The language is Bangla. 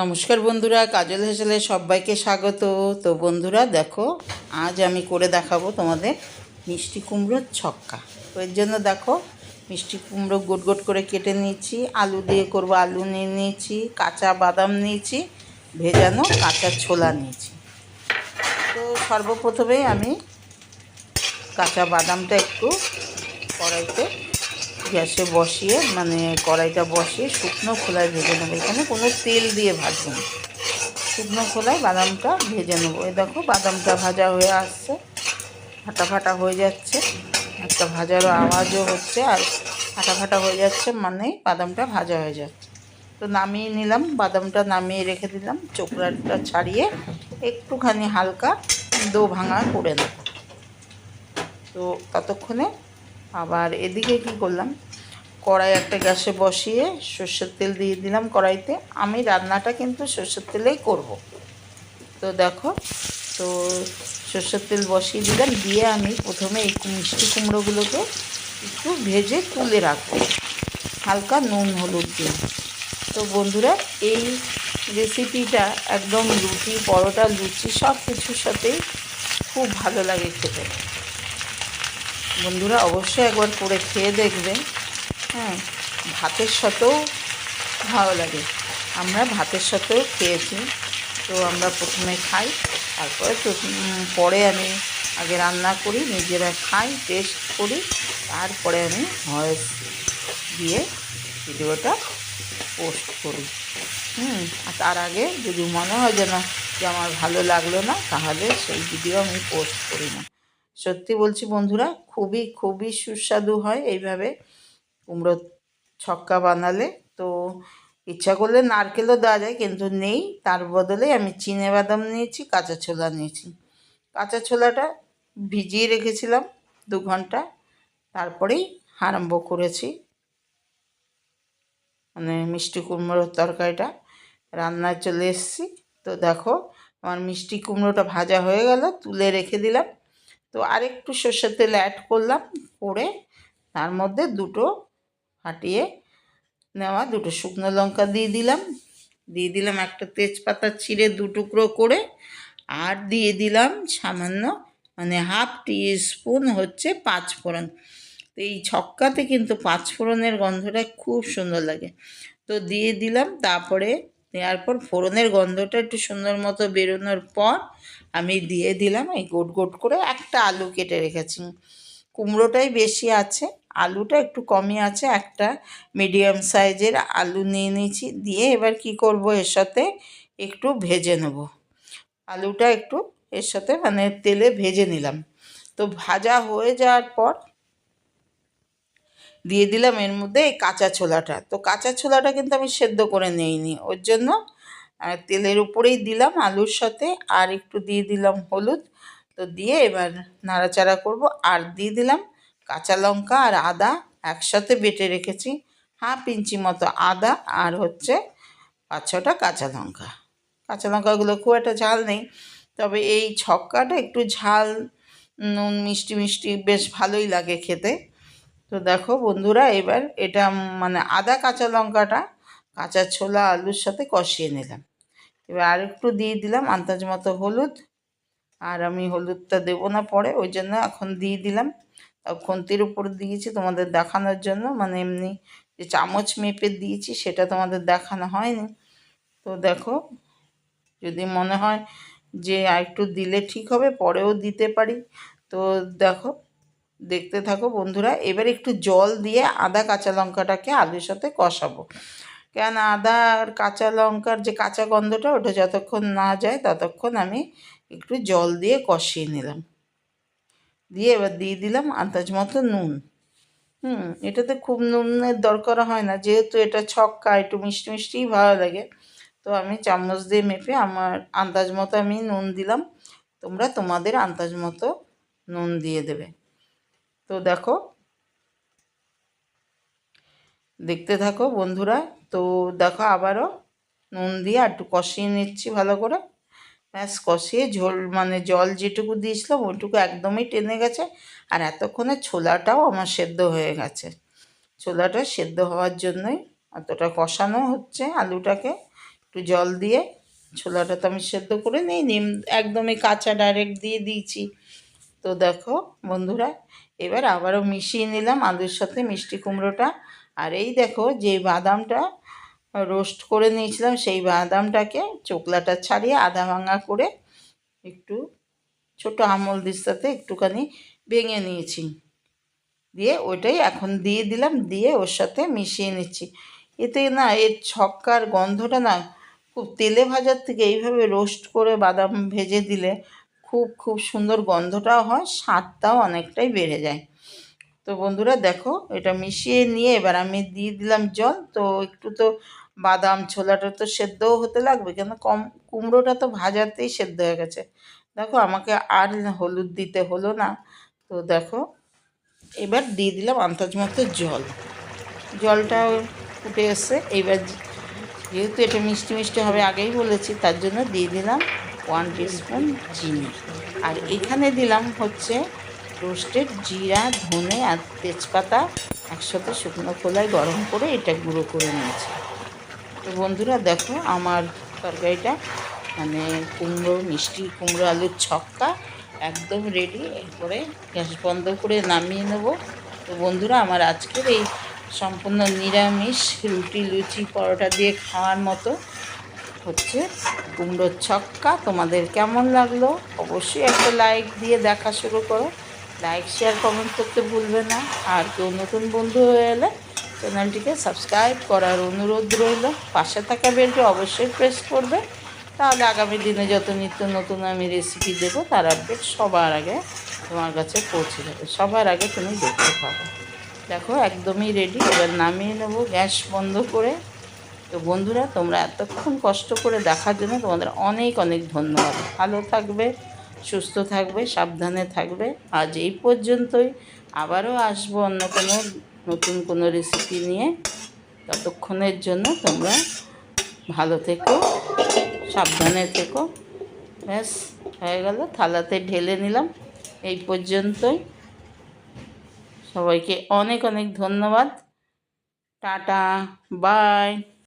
নমস্কার বন্ধুরা, কাজল হেসেলে সবাইকে স্বাগত। তো বন্ধুরা, দেখো, আজ আমি করে দেখাবো তোমাদের মিষ্টি কুমড়োর ছক্কা। এর জন্য দেখো, মিষ্টি কুমড়ো গোট গোট করে কেটে নিয়েছি, আলু দিয়ে করব আলু নিয়ে নিয়েছি, কাঁচা বাদাম নিয়েছি, ভেজানো কাঁচা ছোলা নিয়েছি। তো সর্বপ্রথমেই আমি কাঁচা বাদামটা একটু কড়াইতে গ্যাসে বসিয়ে মানে কড়াইটা বসিয়ে শুকনো খোলায় ভেজে নেব। এখানে কোনো তেল দিয়ে ভাজবো না। শুকনো খোলায় বাদামটা ভেজে নেব। এই দেখো, বাদামটা ভাজা হয়ে আসছে। ফাটা ফাটা হয়ে যাচ্ছে। একটা ভাজারও আওয়াজও হচ্ছে আর ফাটা ফাটা হয়ে যাচ্ছে মানে বাদামটা ভাজা হয়ে যাচ্ছে। তো নামিয়ে নিলাম, বাদামটা নামিয়ে রেখে দিলাম। চোকড়াটা ছাড়িয়ে একটুখানি হালকা দো ভাঙা করে নেব। তো ততক্ষণে আবার এদিকে কি করলাম? কড়াই একটা গ্যাসে বসিয়ে সর্ষের তেল দিয়ে দিলাম কড়াইতে। আমি রান্নাটা কিন্তু সর্ষের তেলেই করব। তো দেখো, তো সর্ষের তেল বসিয়ে দিলাম। দিয়ে আমি প্রথমে এই মিষ্টি কুমড়োগুলোকে একটু ভেজে তুলে রাখব। হালকা নুন, হলুদ দিয়ে। তো বন্ধুরা, এই রেসিপিটা একদম রুটি, পরোটা, লুচি সব কিছুর সাথেই খুব ভালো লাগে খেতে। বন্ধুরা অবশ্যই একবার করে খেয়ে দেখবেন। হ্যাঁ ভাতের সাথেও ভালো লাগে। আমরা ভাতের সাথেও খেয়েছি। তো আমরা প্রথমে খাই, তারপরে তো পরে আমি আগে রান্না করি, নিজেরা খাই টেস্ট করি, তারপরে আমি ভয়েস দিয়ে ভিডিওটা পোস্ট করি। হুম, আর তার আগে যদি মনে হয় যে না যে আমার ভালো লাগল না, তাহলে সেই ভিডিও আমি পোস্ট করি না। সত্যি বলছি বন্ধুরা, খুবই খুবই সুস্বাদু হয় এইভাবে কুমড়ো ছক্কা বানালে। তো ইচ্ছা করলে নারকেলও দেওয়া যায়, কিন্তু নেই। তার বদলে আমি চিনে বাদাম নিয়েছি, কাঁচা ছোলা নিয়েছি। কাঁচা ছোলাটা ভিজিয়ে রেখেছিলাম দু ঘণ্টা, তারপরেই আরম্ভ করেছি। মানে মিষ্টি কুমড়োর তরকারিটা রান্নায় চলে এসেছি। তো দেখো, আমার মিষ্টি কুমড়োটা ভাজা হয়ে গেল, তুলে রেখে দিলাম। তো আরেকটু সর্ষের তেল অ্যাড করলাম, করে তার মধ্যে দুটো ফাটিয়ে নেওয়া দুটো শুকনো লঙ্কা দিয়ে দিলাম। দিয়ে দিলাম একটা তেজপাতা ছিঁড়ে দু টুকরো করে, আর দিয়ে দিলাম সামান্য মানে হাফ টি স্পুন হচ্ছে পাঁচ ফোড়ন তো এই ছক্কাতে কিন্তু পাঁচ ফোড়নের গন্ধটা খুব সুন্দর লাগে। তো দিয়ে দিলাম, তারপরে দেওয়ার পর ফোড়নের গন্ধটা একটু সুন্দর মতো বেরোনোর পর আমি দিয়ে দিলাম এই গোট গোট করে একটা আলু কেটে রেখেছি। কুমড়োটাই বেশি আছে, আলুটা একটু কমই আছে, একটা মিডিয়াম সাইজের আলু নিয়ে নিয়েছি, দিয়ে এবার কি করব এর সাথে একটু ভেজে নেব। আলুটা একটু এর সাথে মানে তেলে ভেজে নিলাম। তো ভাজা হয়ে যাওয়ার পর দিয়ে দিলাম এর মধ্যে এই কাঁচা ছোলাটা। তো কাঁচা ছোলাটা কিন্তু আমি সেদ্ধ করে নেইনি। ওর জন্য তেলের উপরেই দিলাম আলুর সাথে আর একটু দিয়ে দিলাম হলুদ। তো দিয়ে এবার নাড়াচাড়া করব আর দিয়ে দিলাম কাঁচা লঙ্কা আর আদা একসাথে বেটে রেখেছি। হাফ ইঞ্চি মতো আদা আর হচ্ছে পাঁচ ছটা কাঁচা লঙ্কা। কাঁচা লঙ্কাগুলো খুব একটা ঝাল নেই, তবে এই ছক্কাটা একটু ঝাল, নুন মিষ্টি মিষ্টি বেশ ভালোই লাগে খেতে। তো দেখো বন্ধুরা, এবার এটা মানে আদা কাঁচা লঙ্কাটা, কাঁচা ছোলা, আলুর সাথে কষিয়ে নিলাম। এবার আর একটু দিয়ে দিলাম আন্দাজ মতো হলুদ, আর আমি হলুদটা দেবো না পরে, ওই জন্য এখন দিয়ে দিলাম। খুন্তির উপর দিয়েছি তোমাদের দেখানোর জন্য মানে এমনি যে চামচ মেপে দিয়েছি সেটা তোমাদের দেখানো হয়নি। তো দেখো, যদি মনে হয় যে আর একটু দিলে ঠিক হবে, পরেও দিতে পারি। তো দেখো দেখতে থাকো বন্ধুরা। এবার একটু জল দিয়ে আদা কাঁচা লঙ্কাটাকে আলুর সাথে কষাবো। কেন আদা আর কাঁচা লঙ্কার যে কাঁচা গন্ধটা, ওটা যতক্ষণ না যায় ততক্ষণ আমি একটু জল দিয়ে কষিয়ে নিলাম। দিয়ে এবার দিয়ে দিলাম আন্দাজ মতো নুন। হুম, এটাতে খুব নুনের দরকার হয় না। যেহেতু এটা ছক্কা, একটু মিষ্টি মিষ্টিই ভালো লাগে। তো আমি চামচ দিয়ে মেপে আমার আন্দাজ মতো আমি নুন দিলাম। তোমরা তোমাদের আন্দাজ মতো নুন দিয়ে দেবে। তো দেখো, দেখতে থাকো বন্ধুরা। তো দেখো আবারও নুন দিয়ে আর একটু কষিয়ে নিচ্ছি ভালো করে। ব্যাস, কষিয়ে ঝোল মানে জল যেটুকু দিয়েছিলাম, ওইটুকু একদমই টেনে গেছে। আর এতক্ষণে ছোলাটাও আমার সেদ্ধ হয়ে গেছে। ছোলাটা সেদ্ধ হওয়ার জন্যই অতটা কষানো হচ্ছে আলুটাকে। একটু জল দিয়ে ছোলাটা তো আমি সেদ্ধ করে নিই নিম একদমই কাঁচা ডাইরেক্ট দিয়ে দিয়েছি। তো দেখো বন্ধুরা এবার আবারও মিশিয়ে নিলাম আলুর সাথে মিষ্টি কুমড়োটা। আর এই দেখো যে বাদামটা রোস্ট করে নিয়েছিলাম, সেই বাদামটাকে চোকলাটা ছাড়িয়ে আধা ভাঙা করে একটু ছোট আমল দিস্তাতে একটুখানি ভেঙে নিয়েছি। দিয়ে ওইটাই এখন দিয়ে দিলাম, দিয়ে ওর সাথে মিশিয়ে নিচ্ছি। এতে না এর ছক্কার গন্ধটা না, খুব তেলে ভাজার থেকে এইভাবে রোস্ট করে বাদাম ভেজে দিলে খুব খুব সুন্দর গন্ধটাও হয়, স্বাদটাও অনেকটাই বেড়ে যায়। তো বন্ধুরা দেখো, এটা মিশিয়ে নিয়ে এবার আমি দিয়ে দিলাম জল। তো একটু তো বাদাম, ছোলাটা তো সেদ্ধও হতে লাগবে কেন কম, কুমড়োটা তো ভাজাতেই সেদ্ধ হয়ে গেছে। দেখো, আমাকে আর হলুদ দিতে হলো না। তো দেখো, এবার দিয়ে দিলাম আন্দাজ মতো জল। জলটাও ফুটে এসছে। এবার যেহেতু এটা মিষ্টি মিষ্টি হবে আগেই বলেছি, তার জন্য দিয়ে দিলাম। ওয়ান টিস্পুন চিনি। আর এখানে দিলাম হচ্ছে রোস্টেড জিরা, ধনে আর তেজপাতা একসাথে শুকনো খোলায় গরম করে এটা গুঁড়ো করে নিয়েছি। তো বন্ধুরা দেখো আমার তরকারিটা মানে কুমড়ো, মিষ্টি কুমড়ো আলুর ছক্কা একদম রেডি এরপরে গ্যাস বন্ধ করে নামিয়ে নেব। তো বন্ধুরা আমার আজকের এই সম্পূর্ণ নিরামিষ রুটি, লুচি, পরোটা দিয়ে খাওয়ার মতো হচ্ছে কুমড়োর ছক্কা। তোমাদের কেমন লাগল? অবশ্যই একটা লাইক দিয়ে দেখা শুরু করো। লাইক শেয়ার কমেন্ট করতে ভুলবে না। আর কেউ নতুন বন্ধু হয়ে এলে চ্যানেলটিকে সাবস্ক্রাইব করার অনুরোধ রইল। পাশে থাকা বেলটি অবশ্যই প্রেস করবে। তাহলে আগামী দিনে যত নিত্য নতুন আমি রেসিপি দেবো, তার আপডেট সবার আগে তোমার কাছে পৌঁছে যাবে। সবার আগে তুমি দেখতে পাবে। দেখো, একদমই রেডি এবার নামিয়ে নেব গ্যাস বন্ধ করে। তো বন্ধুরা, তোমরা এতক্ষণ কষ্ট করে দেখার জন্য তোমাদের অনেক অনেক ধন্যবাদ। ভালো থাকবে, সুস্থ থাকবে, সাবধানে থাকবে। আজ এই পর্যন্তই। আবারও আসব অন্য কোনো নতুন কোনো রেসিপি নিয়ে। ততক্ষণের জন্য তোমরা ভালো থেকো, সাবধানে থেকো। ব্যাস, হয়ে গেল, থালাতে ঢেলে নিলাম। এই পর্যন্তই। সবাইকে অনেক অনেক ধন্যবাদ। Tata, bye.